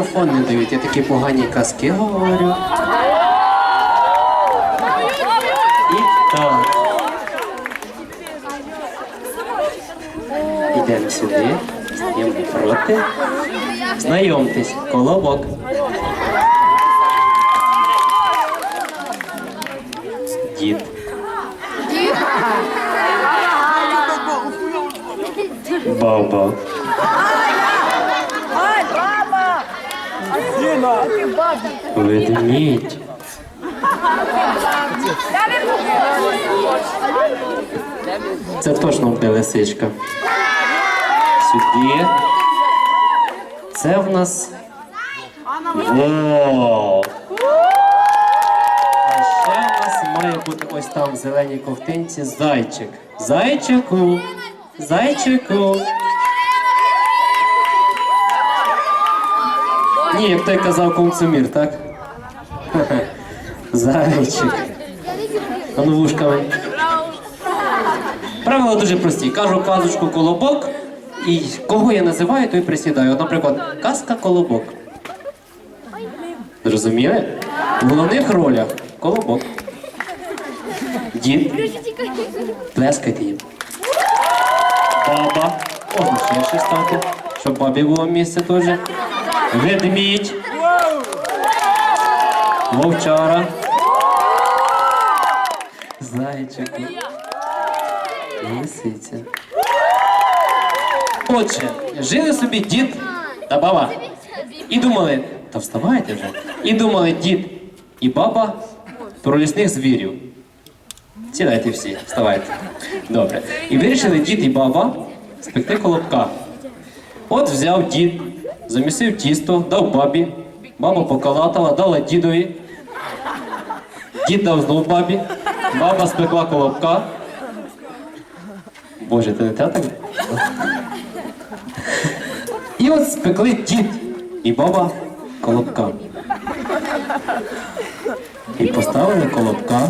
Мікрофон не дають, я такі погані казки говорю. І так. Йдемо сюди, стаємо проти. Знайомтесь, колобок. Дід. Баба. Ведмідь. Це точно буде лисичка. Сюди. Це в нас. Вовк. А ще в нас має бути ось там в зеленій ковтинці зайчик. Зайчику. Зайчику. Ні, як той казав кумцумір, так? Зайчик. А ну вушками. Правила дуже прості. Кажу казочку колобок, і кого я називаю, той присідаю. Наприклад, казка колобок. Зрозуміли? В головних ролях колобок. Дід. Плескайте їм. Баба. Можна ще ще стати, щоб бабі було місце теж. Ведмідь. Вовчара. Зайчику. Лисиця. Отже, жили собі дід та баба. І думали, та вставайте вже. І думали дід і баба про лісних звірів. Сідайте всі, вставайте. Добре. І вирішили дід і баба спекти колобка. От взяв дід, замісив тісто, дав бабі, баба покалатала, дала дідові. Дід дав знов бабі, баба спекла колобка. Боже, ти не те? І от спекли дід і баба колобка. І поставили колобка.